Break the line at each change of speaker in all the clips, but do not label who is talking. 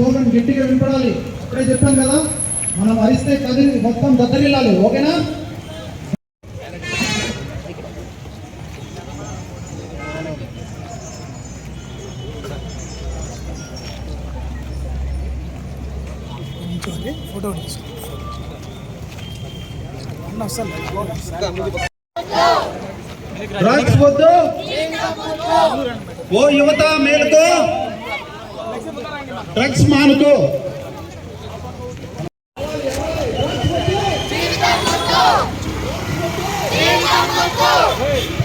ఒకసారి స్లోగన్ గట్టిగా వినపడాలి. అప్పుడే చెప్పాం కదా మనం అరిస్తే కదిలి మొత్తం దద్దరిల్లాలి. ఓకేనా?
ఫోటో
డ్రగ్స్ వద్దు. ఓ యువత మేలుకో. Drugs మానుకో
Hey!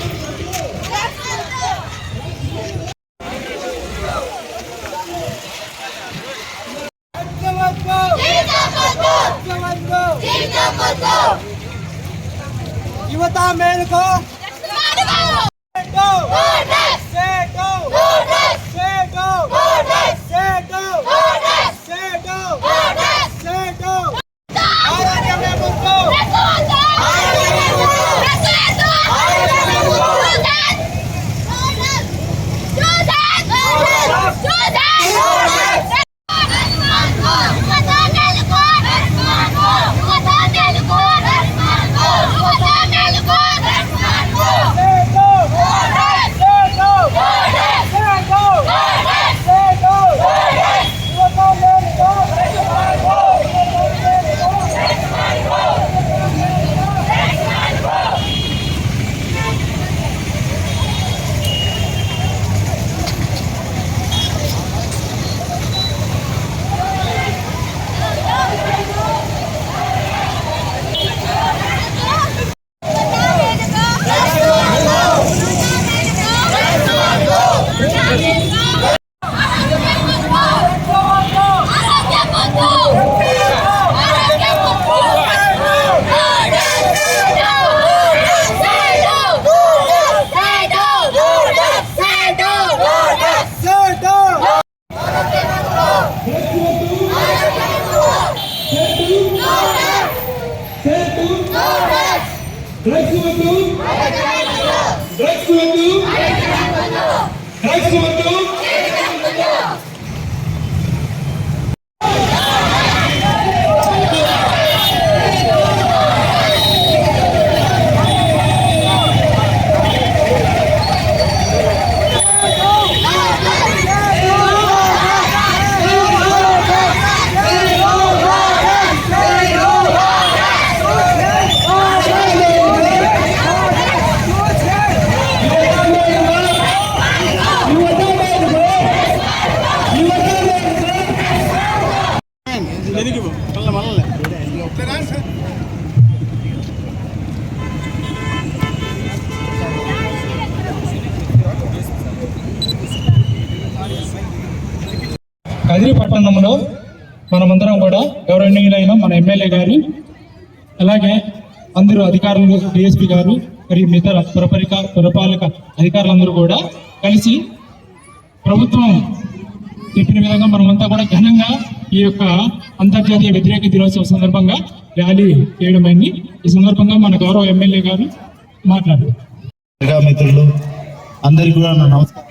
కదిరి పట్టణంలో మనమందరం కూడా గౌరవనీయులైన మన ఎమ్మెల్యే గారు అలాగే అందరూ అధికారులు డిఎస్పీ గారు మరియు మిగతా పురపరిక పురపాలక అధికారులందరూ కూడా కలిసి ప్రభుత్వం చెప్పిన విధంగా మనమంతా కూడా ఘనంగా ఈ యొక్క అంతర్జాతీయ వ్యతిరేక దినోత్సవం సందర్భంగా ర్యాలీ చేయడమైంది ఈ సందర్భంగా మన గౌరవ ఎమ్మెల్యే గారు మాట్లాడారు.
మిత్రులు అందరికీ కూడా నా నమస్కారం.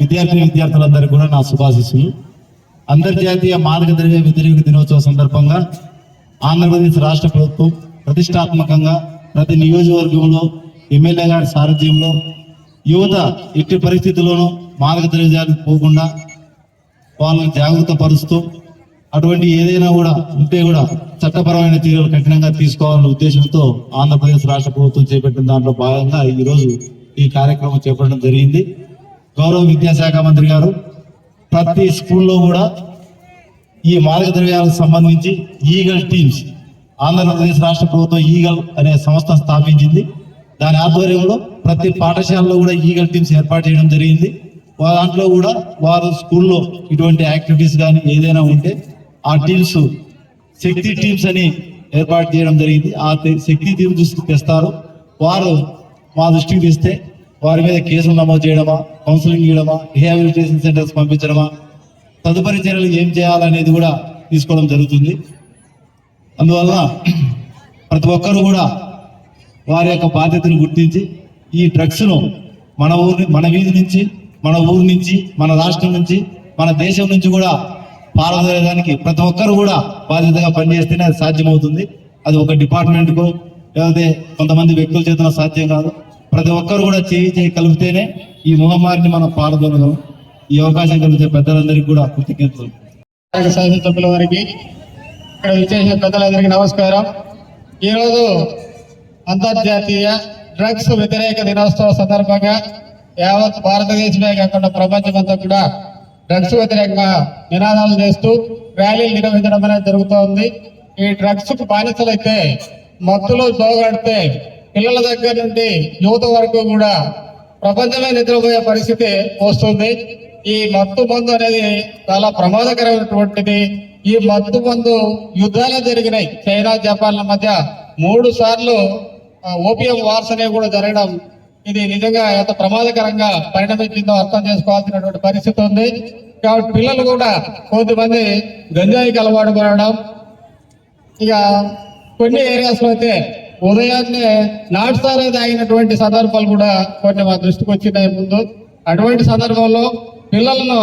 విద్యార్థి విద్యార్థులందరికీ కూడా నా శుభాశిస్సులు. అంతర్జాతీయ మాదక ద్రవ్య వ్యతిరేక దినోత్సవం సందర్భంగా ఆంధ్రప్రదేశ్ రాష్ట్ర ప్రభుత్వం ప్రతిష్టాత్మకంగా ప్రతి నియోజకవర్గంలో ఎమ్మెల్యే గారి సారథ్యంలో యువత ఎట్టి పరిస్థితుల్లోనూ మాదక ద్రవ్యాలకు పోకుండా వాళ్ళని జాగ్రత్త పరుస్తూ అటువంటి ఏదైనా కూడా ఉంటే కూడా చట్టపరమైన చర్యలు కఠినంగా తీసుకోవాలనే ఉద్దేశంతో ఆంధ్రప్రదేశ్ రాష్ట్ర ప్రభుత్వం చేపట్టిన దాంట్లో భాగంగా ఈరోజు ఈ కార్యక్రమం చేపట్టడం జరిగింది. గౌరవ విద్యాశాఖ మంత్రి గారు ప్రతి స్కూల్లో కూడా ఈ మార్గద్రవ్యాలకు ద్రవ్యాలకు సంబంధించి ఈగల్ టీమ్స్ ఆంధ్రప్రదేశ్ రాష్ట్ర ప్రభుత్వం ఈగల్ అనే సంస్థ స్థాపించింది. దాని ఆధ్వర్యంలో ప్రతి పాఠశాలలో కూడా ఈగల్ టీమ్స్ ఏర్పాటు చేయడం జరిగింది. దాంట్లో కూడా వారు స్కూల్లో ఇటువంటి యాక్టివిటీస్ కానీ ఏదైనా ఉంటే ఆ టీమ్స్ శక్తి టీమ్స్ అని ఏర్పాటు చేయడం జరిగింది. ఆ శక్తి టీమ్స్ తెస్తారు. వారు మా దృష్టికి తెస్తే వారి మీద కేసులు నమోదు చేయడమా కౌన్సిలింగ్ ఇవ్వడమా రిహాబిలిటేషన్ సెంటర్స్ పంపించడమా తదుపరి చర్యలు ఏం చేయాలనేది కూడా తీసుకోవడం జరుగుతుంది. అందువల్ల ప్రతి ఒక్కరు కూడా వారి యొక్క బాధ్యతను గుర్తించి ఈ డ్రగ్స్ను మన ఊరి మన వీధి నుంచి మన ఊరి నుంచి మన రాష్ట్రం నుంచి మన దేశం నుంచి కూడా పారదోయడానికి ప్రతి ఒక్కరు కూడా బాధ్యతగా పనిచేస్తేనే అది సాధ్యమవుతుంది. అది ఒక డిపార్ట్మెంట్కు లేకపోతే కొంతమంది వ్యక్తుల చేతన సాధ్యం కాదు. ప్రతి ఒక్కరు కూడా చేయి చేయి కలిపితేనే ఈ మహమ్మారిని మనం పారదోలగలం ఈ అవకాశం కలిగితే పెద్దలందరికీ కూడా కృతజ్ఞతలు.
శాసనసభ్యుల వారికి ఇక్కడ విశేష పెద్దలందరికీ నమస్కారం. ఈరోజు అంతర్జాతీయ డ్రగ్స్ వ్యతిరేక దినోత్సవ సందర్భంగా యావత్ భారతదేశమే కాకుండా ప్రపంచమంతా కూడా డ్రగ్స్ వ్యతిరేకంగా నినాదాలు చేస్తూ ర్యాలీలు నిర్వహించడం అనేది జరుగుతోంది. ఈ డ్రగ్స్కు బానిసలైతే మత్తులో జోగాడితే పిల్లల దగ్గర నుండి యువత వరకు కూడా ప్రపంచమే నిద్రపోయే పరిస్థితి వస్తుంది. ఈ మత్తు మందు అనేది చాలా ప్రమాదకరమైనటువంటిది. ఈ మత్తు మందు యుద్ధాలు జరిగినాయి. చైనా జపాన్ల మధ్య మూడు సార్లు ఓపియం వార్స్ అనేవి కూడా జరగడం ఇది నిజంగా ఎంత ప్రమాదకరంగా పరిణమించిందో అర్థం చేసుకోవాల్సినటువంటి పరిస్థితి ఉంది. కాబట్టి పిల్లలు కూడా కొంతమంది గంజాయికి అలవాటు పడడం. ఇక కొన్ని ఏరియాస్లో అయితే ఉదయాన్నే నాటుసారే తాగినటువంటి సందర్భాలు కూడా కొన్ని మా దృష్టికి వచ్చినాయి ముందు. అటువంటి సందర్భంలో పిల్లలను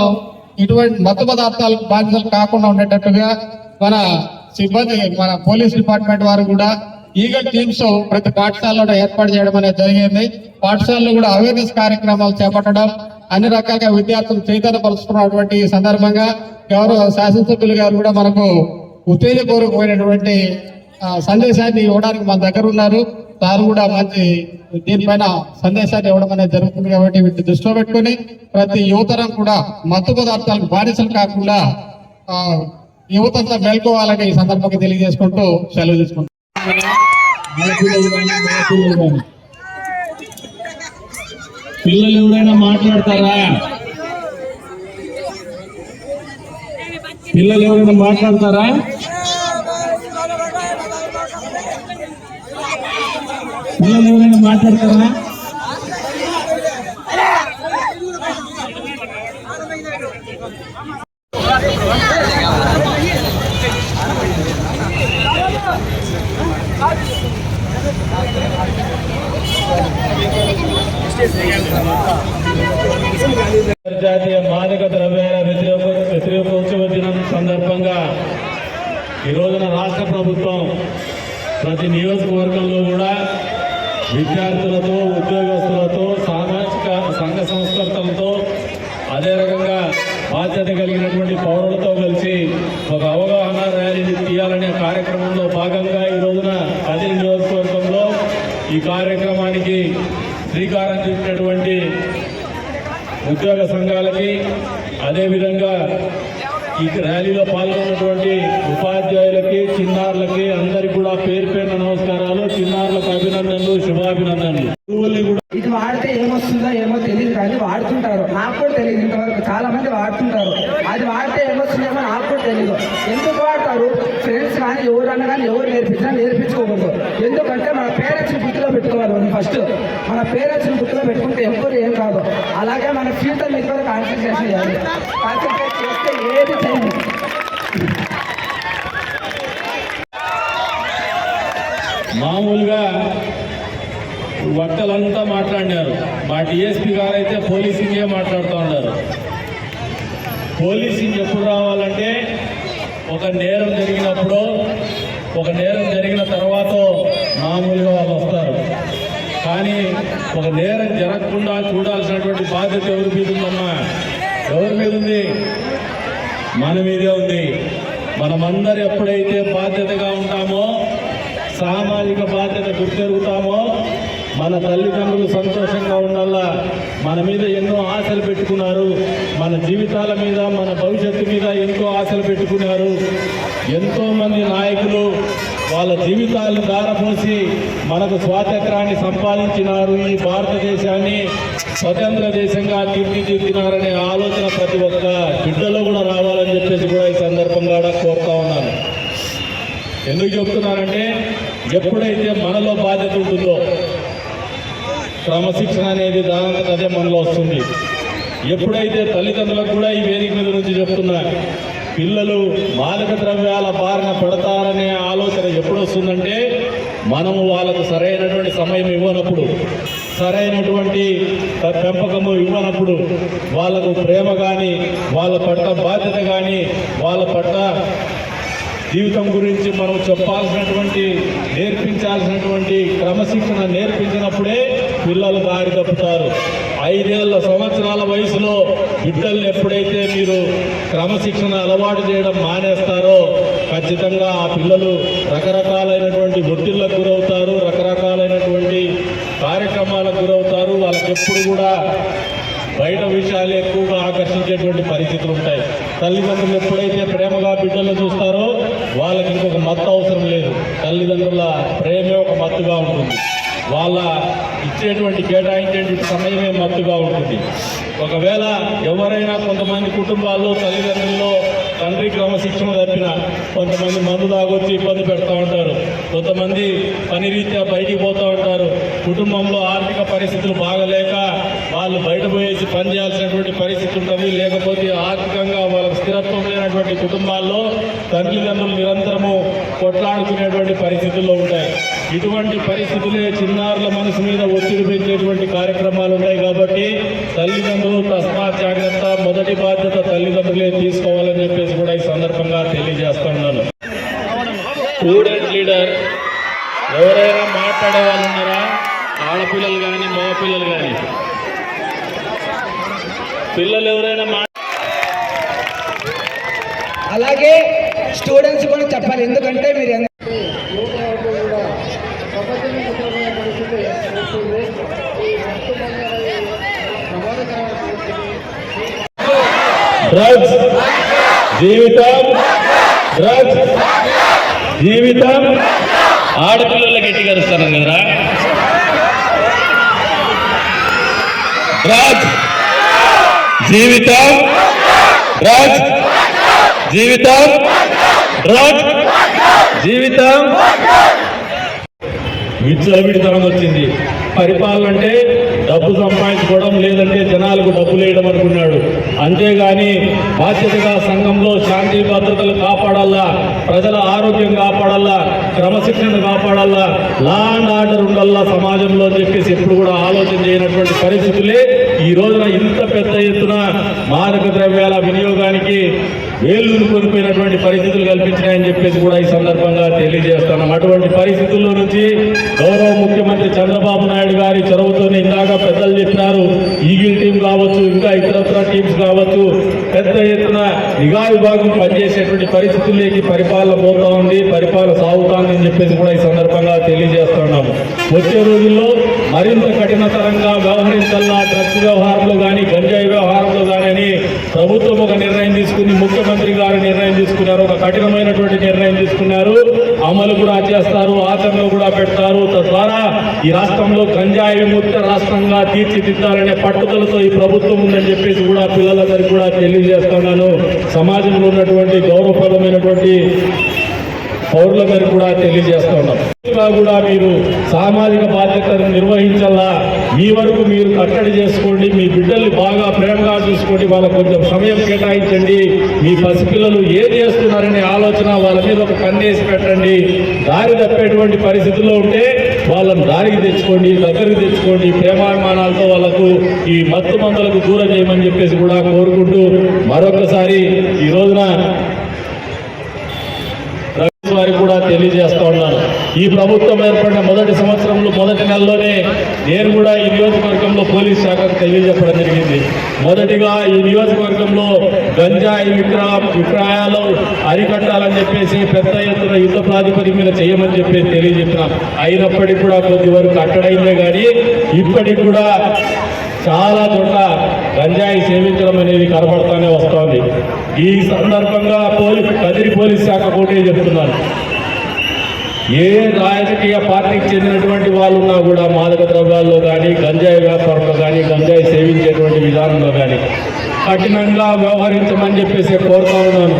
ఇటువంటి మత్తు పదార్థాలకు బాధ్యతలు కాకుండా ఉండేటట్టుగా మన సిబ్బంది మన పోలీస్ డిపార్ట్మెంట్ వారు కూడా ఈగల్ టీమ్స్ ప్రతి పాఠశాలలో ఏర్పాటు చేయడం అనేది జరిగింది. పాఠశాలలో కూడా అవేర్నెస్ కార్యక్రమాలు చేపట్టడం అన్ని రకాలుగా విద్యార్థులు చైతన్యపరుస్తున్నటువంటి ఈ సందర్భంగా గౌరవ శాసనసభ్యులు గారు కూడా మనకు ఉత్తేజపూర్వకమైనటువంటి సందేశాన్ని ఇవ్వడానికి మన దగ్గర ఉన్నారు. వారు కూడా మంచి దీనిపైన సందేశాన్ని ఇవ్వడం అనేది జరుగుతుంది కాబట్టి వీటిని దృష్టిలో పెట్టుకొని ప్రతి యువతరం కూడా మత్తు పదార్థాలకు బానిసలు కాకుండా ఆ, యువతంతా మేల్కోవాలని ఈ సందర్భంగా తెలియజేసుకుంటూ సెలవు తీసుకుంటాం
పిల్లలు ఎవరైనా మాట్లాడతారా? పిల్లలు ఎవరైనా మాట్లాడతారా? పిల్లలు ఎవరైనా మాట్లాడతారా? అంతర్జాతీయ మాదక ద్రవ్యాల వ్యతిరేక వ్యతిరేకోత్సవ దినం సందర్భంగా ఈ రోజున రాష్ట్ర ప్రభుత్వం ప్రతి నియోజకవర్గంలో కూడా విద్యార్థులతో ఉద్యోగస్తులతో సామాజిక సంఘ సంస్కర్తలతో అదే రకంగా బాధ్యత కలిగినటువంటి పౌరులతో కలిసి ఒక అవగాహన ర్యాలీని తీయాలనే కార్యక్రమంలో భాగంగా ఈ రోజున కదిరి నియోజకవర్గంలో ఈ కార్యక్రమానికి శ్రీకారం చుట్టినటువంటి ఉద్యోగ సంఘాలకి అదేవిధంగా ఈ ర్యాలీలో పాల్గొన్నటువంటి ఉపాధ్యాయులకి చిన్నారులకి అందరికి కూడా పేరు పేరున నమస్కారాలు. చిన్నారులకు అభినందనలు శుభాభినందనలు.
ఇది వాడితే ఏమొస్తుందో ఏమో తెలియదు కానీ వాడుతుంటారు. నాకు కూడా తెలియదు ఇంతవరకు. చాలా మంది వాడుతుంటారు. అది వాడితే ఏమొస్తుందేమో నాకు కూడా తెలియదు. ఎందుకు వాడతారు? ఫ్రెండ్స్ కానీ ఎవరన్నా కానీ ఎవరు నేర్పించినా నేర్పించుకోకూడదు. ఎందుకంటే మన పేరెంట్స్ని గుర్తులో పెట్టుకోవాలి మనం ఫస్ట్. మన పేరెంట్స్ని గుర్తులో పెట్టుకుంటే ఎవరు ఏం కాదు. అలాగే మన ఫ్యూచర్ మీద కూడా కాన్సన్ట్రేషన్ చేయాలి. ఏది చేయదు
మామూలుగా వక్తలంతా మాట్లాడినారు. మా డిఎస్పీ గారు అయితే పోలీసింగే మాట్లాడుతూ ఉన్నారు. పోలీసింగ్ ఎప్పుడు రావాలంటే ఒక నేరం జరిగినప్పుడు ఒక నేరం జరిగిన తర్వాత మామూలుగా వాళ్ళు వస్తారు. కానీ ఒక నేరం జరగకుండా చూడాల్సినటువంటి బాధ్యత ఎవరి మీద ఉందమ్మా? ఎవరి మీద ఉంది? మన మీదే ఉంది. మనమందరూ ఎప్పుడైతే బాధ్యతగా ఉంటామో సామాజిక బాధ్యత గుర్తెరుగుతామో మన తల్లిదండ్రులు సంతోషంగా ఉండాలా? మన మీద ఎన్నో ఆశలు పెట్టుకున్నారు. మన జీవితాల మీద మన భవిష్యత్తు మీద ఎంతో ఆశలు పెట్టుకున్నారు. ఎంతోమంది నాయకులు వాళ్ళ జీవితాలను దారపోసి మనకు స్వాతంత్రాన్ని సంపాదించినారు ఈ భారతదేశాన్ని. స్వతంత్ర దేశంగా తీర్చిదిద్దినారనే ఆలోచన ప్రతి ఒక్క బిడ్డలో కూడా రావాలని చెప్పేసి కూడా ఈ సందర్భంగా కోరుతా ఉన్నాను. ఎందుకు చెప్తున్నారంటే ఎప్పుడైతే మనలో బాధ్యత ఉంటుందో క్రమశిక్షణ అనేది దానంతట అదే మనలో వస్తుంది. ఎప్పుడైతే తల్లిదండ్రులకు కూడా ఈ వేదిక మీద నుంచి చెప్తున్నారు పిల్లలు మాదక ద్రవ్యాల బారిన పడతారనే ఆలోచన ఎప్పుడు వస్తుందంటే మనము వాళ్ళకు సరైనటువంటి సమయం ఇవ్వనప్పుడు సరైనటువంటి పెంపకము ఇవ్వనప్పుడు వాళ్ళకు ప్రేమ కానీ వాళ్ళ పట్ల బాధ్యత కానీ వాళ్ళ పట్ల జీవితం గురించి మనం చెప్పాల్సినటువంటి నేర్పించాల్సినటువంటి క్రమశిక్షణ నేర్పించినప్పుడే పిల్లలు దారి తప్పుతారు. ఐదేళ్ళ సంవత్సరాల వయసులో బిడ్డల్ని ఎప్పుడైతే మీరు క్రమశిక్షణ అలవాటు చేయడం మానేస్తారో ఖచ్చితంగా ఆ పిల్లలు రకరకాలైనటువంటి ఒత్తిళ్ళకు గురవుతారు రకరకాలైనటువంటి కార్యక్రమాలకు గురవుతారు. వాళ్ళకి ఎప్పుడు కూడా బయట విషయాలు ఎక్కువగా ఆకర్షించేటువంటి పరిస్థితులు ఉంటాయి. తల్లిదండ్రులు ఎప్పుడైతే ప్రేమగా బిడ్డలను చూస్తారో వాళ్ళకి ఇంకొక మత్తు అవసరం లేదు. తల్లిదండ్రుల ప్రేమే ఒక మత్తుగా ఉంటుంది. వాళ్ళ ఇచ్చేటువంటి కేటాయించేటువంటి సమయమే మత్తుగా ఉంటుంది. ఒకవేళ ఎవరైనా కొంతమంది కుటుంబాల్లో తల్లిదండ్రుల్లో తండ్రి క్రమశిక్షణ తప్పిన కొంతమంది మందు తాగొచ్చి ఇబ్బంది పెడతా ఉంటారు. కొంతమంది పని రీత్యా బయటికి పోతూ ఉంటారు. కుటుంబంలో ఆర్థిక పరిస్థితులు బాగలేక వాళ్ళు బయట పోయేసి పని చేయాల్సినటువంటి పరిస్థితి ఉంటుంది. లేకపోతే ఆర్థికంగా వాళ్ళకి స్థిరత్వం లేనటువంటి కుటుంబాల్లో తల్లిదండ్రులు నిరంతరము కొట్లాడుకునేటువంటి పరిస్థితుల్లో ఉంటాయి. ఇటువంటి పరిస్థితులే చిన్నారుల మనసు మీద ఒత్తిడి పెంచేటువంటి కార్యక్రమాలు ఉంటాయి కాబట్టి తల్లిదండ్రులు తస్మాత్ జాగ్రత్త మొదటి బాధ్యత తల్లిదండ్రులే తీసుకోవాలని చెప్పేసి కూడా ఈ సందర్భంగా తెలియజేస్తున్నాను స్టూడెంట్ లీడర్ ఎవరైనా మాట్లాడే వాళ్ళు ఉన్నారా? ఆడపిల్లలు కానీ మగపిల్లలు కానీ పిల్లలు ఎవరైనా మా
అలాగే స్టూడెంట్స్ కూడా చెప్పాలి. ఎందుకంటే మీరు
డ్రగ్స్ జీవితం. డ్రగ్స్ జీవితం ఆడపిల్లల గట్టి కలుస్తాను కదరా? రాజ్. జీవితం రాజ్. జీవితం రాజ్. జీవితం విచ్చలవిడితనం వచ్చింది. పరిపాలన అంటే డబ్బు సంపాదించుకోవడం లేదంటే జనాలకు డబ్బు లేయడం అనుకున్నాడు. అంతేగాని బాధ్యతగా సంఘంలో శాంతి భద్రతలు కాపాడాలా ప్రజల ఆరోగ్యం కాపాడాలా క్రమశిక్షణ కాపాడాలా లా అండ్ ఆర్డర్ ఉండాలా సమాజంలో చెప్పేసి ఎప్పుడు కూడా ఆలోచన చేయనటువంటి పరిస్థితులే ఈ రోజున ఇంత పెద్ద ఎత్తున మాదక ద్రవ్యాల వినియోగానికి ఏళ్ళు కోల్పోయినటువంటి పరిస్థితులు కల్పించినాయని చెప్పేసి కూడా ఈ సందర్భంగా తెలియజేస్తున్నాం. అటువంటి పరిస్థితుల్లో నుంచి గౌరవ ముఖ్యమంత్రి చంద్రబాబు నాయుడు గారి చొరవతోనే ఇందాక పెద్దలు చెప్పినారు. ఈగిల్ టీం కావచ్చు ఇంకా ఇతరత్ర టీమ్స్ కావచ్చు పెద్ద ఎత్తున నిఘా విభాగం పనిచేసేటువంటి పరిస్థితుల్లోకి పరిపాలన పోతా ఉంది పరిపాలన సాగుతాందని చెప్పేసి కూడా ఈ సందర్భంగా తెలియజేస్తున్నాము. వచ్చే రోజుల్లో మరింత కఠినతరంగా వ్యవహరించాలా డ్రగ్స్ వ్యవహారంలో కానీ గంజాయి వ్యవహారం ప్రభుత్వం ఒక నిర్ణయం తీసుకుని ముఖ్యమంత్రి గారు నిర్ణయం తీసుకున్నారు ఒక కఠినమైనటువంటి నిర్ణయం తీసుకున్నారు. అమలు కూడా చేస్తారు ఆచరణలో కూడా పెడతారు. తద్వారా ఈ రాష్ట్రంలో గంజాయి ముక్త రాష్ట్రంగా తీర్చిదిద్దాలనే పట్టుదలతో ఈ ప్రభుత్వం ఉందని చెప్పేసి కూడా పిల్లలందరికీ కూడా తెలియజేస్తున్నాను. సమాజంలో ఉన్నటువంటి గౌరవప్రదమైనటువంటి పౌరులందరికీ కూడా తెలియజేస్తున్నాం కూడా మీరు సామాజిక బాధ్యతను నిర్వహించాలా? మీ వరకు మీరు కట్టడి చేసుకోండి మీ బిడ్డల్ని బాగా ప్రేమగా చూసుకోండి వాళ్ళకు కొంచెం సమయం కేటాయించండి. మీ పసిపిల్లలు ఏం చేస్తున్నారనే ఆలోచన వాళ్ళ మీద ఒక కన్నేసి పెట్టండి. దారి తప్పేటువంటి పరిస్థితుల్లో ఉంటే వాళ్ళని దారికి తెచ్చుకోండి దగ్గరికి తెచ్చుకోండి. ప్రేమాభిమానాలతో వాళ్ళకు ఈ మత్తు మందులకు దూరం చేయమని చెప్పేసి కూడా కోరుకుంటూ మరొకసారి ఈ రోజున వారికి కూడా తెలియజేస్తా ఉన్నాను ఈ ప్రభుత్వం ఏర్పడిన మొదటి సంవత్సరంలో మొదటి నెలలోనే నేను కూడా ఈ నియోజకవర్గంలో పోలీస్ శాఖకు తెలియజెప్పడం జరిగింది. మొదటిగా ఈ నియోజకవర్గంలో గంజాయి విక్రా విక్రయాలు అరికట్టాలని చెప్పేసి పెద్ద ఎత్తున యుద్ధ ప్రాతిపదిక మీద చేయమని చెప్పేసి తెలియజెప్పినాం. అయినప్పటికీ కూడా కొద్ది వరకు అట్టడైందే కానీ ఇప్పటికి కూడా చాలా చోట్ల గంజాయి సేవించడం అనేది కనబడతానే వస్తోంది. ఈ సందర్భంగా పోలీస్ కదిరి పోలీస్ శాఖ కోటే చెప్తున్నారు ఏ రాజకీయ పార్టీకి చెందినటువంటి వాళ్ళు ఉన్నా కూడా మాదక ద్రవ్యాల్లో కానీ గంజాయి వ్యాపారంలో కానీ గంజాయి సేవించేటువంటి విధానంలో కానీ కఠినంగా వ్యవహరించమని చెప్పేసి కోరుతా ఉన్నాను.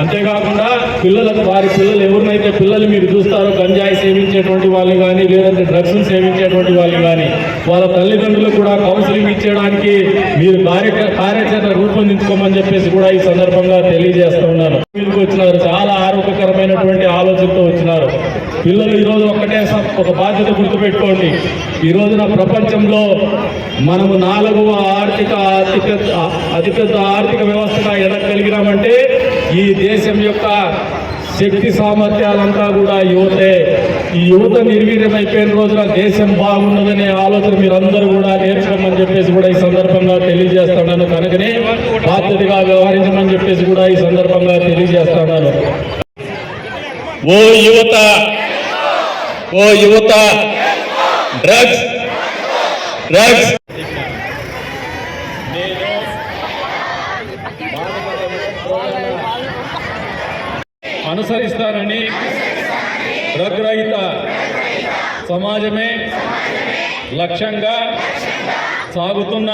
అంతేకాకుండా పిల్లలకు వారి పిల్లలు ఎవరినైతే పిల్లలు మీరు చూస్తారో గంజాయి సేవించేటువంటి వాళ్ళు కానీ లేదంటే డ్రగ్స్ను సేవించేటువంటి వాళ్ళు కానీ వాళ్ళ తల్లిదండ్రులకు కూడా కౌన్సిలింగ్ ఇచ్చేయడానికి మీరు కార్య కార్యాచరణ రూపొందించుకోమని చెప్పేసి కూడా ఈ సందర్భంగా తెలియజేస్తూ ఉన్నాను. వచ్చినారు. చాలా ఆరోగ్యకరమైనటువంటి ఆలోచనతో పిల్లలు ఈరోజు ఒక్కటే స- ఒక బాధ్యత గుర్తుపెట్టుకోండి. ఈ రోజున ప్రపంచంలో మనము నాలుగవ ఆర్థిక ఆర్థిక అతిపెద్ద ఆర్థిక వ్యవస్థగా ఎదగలిగినామంటే ఈ దేశం యొక్క శక్తి సామర్థ్యాలంతా కూడా యువతే. ఈ యువత నిర్వీర్యమైపోయిన రోజున దేశం బాగున్నదనే ఆలోచన మీరందరూ కూడా నేర్చుకోమని చెప్పేసి కూడా ఈ సందర్భంగా తెలియజేస్తున్నాను. కనుకనే బాధ్యతగా వ్యవహరించమని చెప్పేసి కూడా ఈ సందర్భంగా తెలియజేస్తున్నాను. ఓ యువత ఓ యువత డ్రగ్స్ డ్రగ్స్. అనుసరిస్తానని డ్రగ్ రహిత సమాజమే లక్ష్యంగా సాగుతున్న